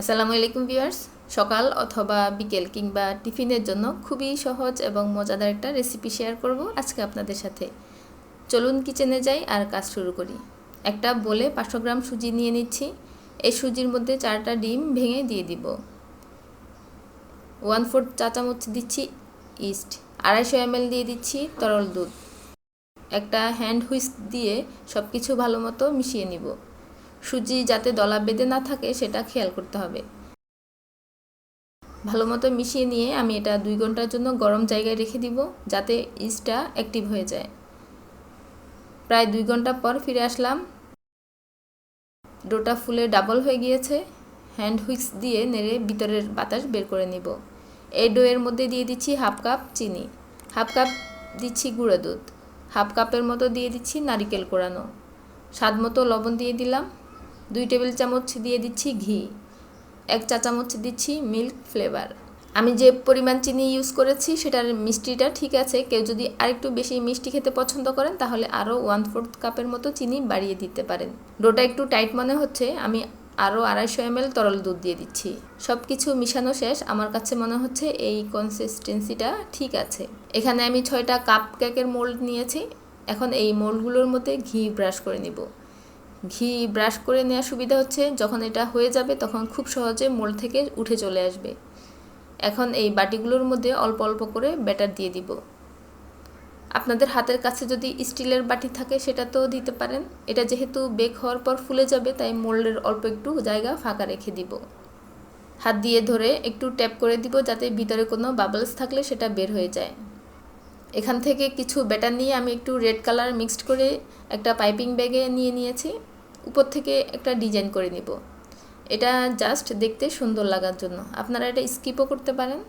আসসালামু আলাইকুম ভিউয়ার্স। সকাল অথবা বিকেল কিংবা টিফিনের জন্য খুবই সহজ এবং মজাদার একটা রেসিপি শেয়ার করব আজকে আপনাদের সাথে। চলুন কিচেনে যাই আর কাজ শুরু করি। একটা বলে পাঁচশো গ্রাম সুজি নিয়ে নিচ্ছি। এই সুজির মধ্যে চারটা ডিম ভেঙে দিয়ে দিব। ওয়ান ফোর্থ চা চামচ দিচ্ছি ইস্ট আড়াইশো এমএল দিয়ে দিচ্ছি তরল দুধ। একটা হ্যান্ড হুইস্ক দিয়ে সব কিছু ভালো মতো মিশিয়ে নিব। সুজি যাতে দলা বেঁধে না থাকে, সেটা খেয়াল করতে হবে। ভালো মতো মিশিয়ে নিয়ে আমি এটা দুই ঘণ্টার জন্য গরম জায়গায় রেখে দিব, যাতে ইস্টটা অ্যাক্টিভ হয়ে যায়। প্রায় দুই ঘণ্টা পর ফিরে আসলাম। ডোটা ফুলে ডাবল হয়ে গিয়েছে। হ্যান্ড হুইক্স দিয়ে নেড়ে ভিতরের বাতাস বের করে নিব। এই ডোয়ের মধ্যে দিয়ে দিচ্ছি হাফ কাপ চিনি। হাফ কাপ দিচ্ছি গুঁড়ো দুধ। হাফ কাপের মতো দিয়ে দিচ্ছি নারিকেল কোড়ানো স্বাদ মতো লবণ দিয়ে দিলাম। দুই টেবিল চামচ দিয়ে দিচ্ছি ঘি, এক চা চামচ দিচ্ছি মিল্ক ফ্লেভার। আমি যে পরিমাণ চিনি ইউজ করেছি, সেটার মিষ্টিটা ঠিক আছে। কেউ যদি আরেকটু বেশি মিষ্টি খেতে পছন্দ করেন, তাহলে আরও ওয়ান ফোর্থ কাপের মতো চিনি বাড়িয়ে দিতে পারেন। ডোটা একটু টাইট মনে হচ্ছে, আমি আরও আড়াইশো এম তরল দুধ দিয়ে দিচ্ছি। সব কিছু মিশানো শেষ। আমার কাছে মনে হচ্ছে এই কনসিস্টেন্সিটা ঠিক আছে। এখানে আমি ছয়টা কাপ কেকের মোল্ড নিয়েছি। এখন এই মোল্ডগুলোর মধ্যে ঘি ব্রাশ করে নিব। ঘি ব্রাশ করে নেওয়ার সুবিধা হচ্ছে, যখন এটা হয়ে যাবে তখন খুব সহজে মোল থেকে উঠে চলে আসবে। এখন এই বাটিগুলোর মধ্যে অল্প অল্প করে ব্যাটার দিয়ে দিব। আপনাদের হাতের কাছে যদি স্টিলের বাটি থাকে সেটা তো দিতে পারেন। এটা যেহেতু বেক হওয়ার পর ফুলে যাবে, তাই মোল্ডের অল্প একটু জায়গা ফাঁকা রেখে দিব। হাত দিয়ে ধরে একটু ট্যাপ করে দিব যাতে ভিতরে কোনো বাবলস থাকলে সেটা বের হয়ে যায়। এখান থেকে কিছু ব্যাটার নিয়ে আমি একটু রেড কালার মিক্সড করে একটা পাইপিং ব্যাগে নিয়ে নিয়েছি। উপর থেকে একটা ডিজাইন করে নিব। এটা জাস্ট দেখতে সুন্দর লাগার জন্য। আপনারা এটা স্কিপও করতে পারেন।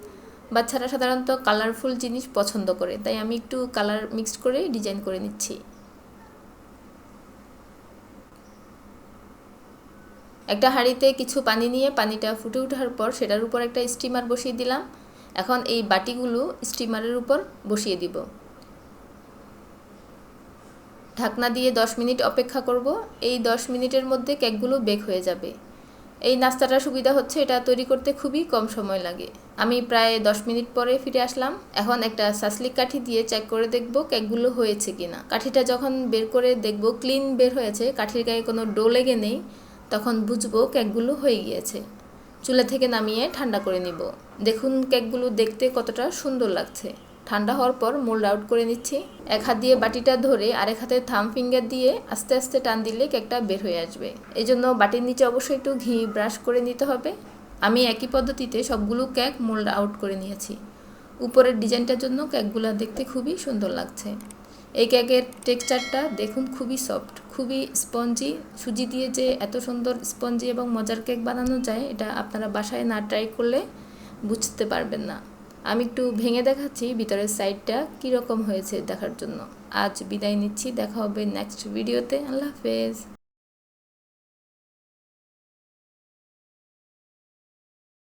বাচ্চারা সাধারণত কালারফুল জিনিস পছন্দ করে, তাই আমি একটু কালার মিক্সড করে ডিজাইন করে নিচ্ছি। একটা হাঁড়িতে কিছু পানি নিয়ে পানিটা ফুটে ওঠার পর সেটার উপর একটা স্টিমার বসিয়ে দিলাম। এখন এই বাটিগুলো স্টিমারের উপর বসিয়ে দিব। ঢাকনা দিয়ে 10 মিনিট অপেক্ষা করব। এই 10 মিনিটের মধ্যে কেকগুলো বেক হয়ে যাবে। এই নাস্তাটার সুবিধা হচ্ছে এটা তৈরি করতে খুবই কম সময় লাগে। আমি প্রায় 10 মিনিট পরে ফিরে আসলাম। এখন একটা সাসলিক কাঠি দিয়ে চেক করে দেখব কেকগুলো হয়েছে কিনা। কাঠিটা যখন বের করে দেখব ক্লিন বের হয়েছে, কাঠির গায়ে কোনো ডো লেগে নেই, তখন বুঝব কেকগুলো হয়ে গিয়েছে। চুলা থেকে নামিয়ে ঠান্ডা করে নিব। দেখুন কেকগুলো দেখতে কতটা সুন্দর লাগছে। ঠান্ডা হওয়ার পর মোল্ড আউট করে নিচ্ছি। এক হাত দিয়ে বাটিটা ধরে আরেক হাতে থাম ফিঙ্গার দিয়ে আস্তে আস্তে টান দিলে কেকটা বের হয়ে আসবে। এই জন্য বাটির নিচে অবশ্যই একটু ঘি ব্রাশ করে নিতে হবে। আমি একই পদ্ধতিতে সবগুলো কেক মোল্ড আউট করে নিয়েছি। উপরের ডিজাইনটার জন্য কেকগুলো দেখতে খুবই সুন্দর লাগছে। এই কেকের টেক্সচারটা দেখুন খুবই সফট, খুবই স্পঞ্জি। সুজি দিয়ে যে এত সুন্দর স্পঞ্জি এবং মজার কেক বানানো যায়, এটা আপনারা বাসায় না ট্রাই করলে বুঝতে পারবেন না। আমি একটু ভেঙে দেখাচ্ছি ভিতরের সাইডটা কীরকম হয়েছে দেখার জন্য। আজ বিদায় নিচ্ছি, দেখা হবে নেক্সট ভিডিওতে আল্লাহ হাফেজ।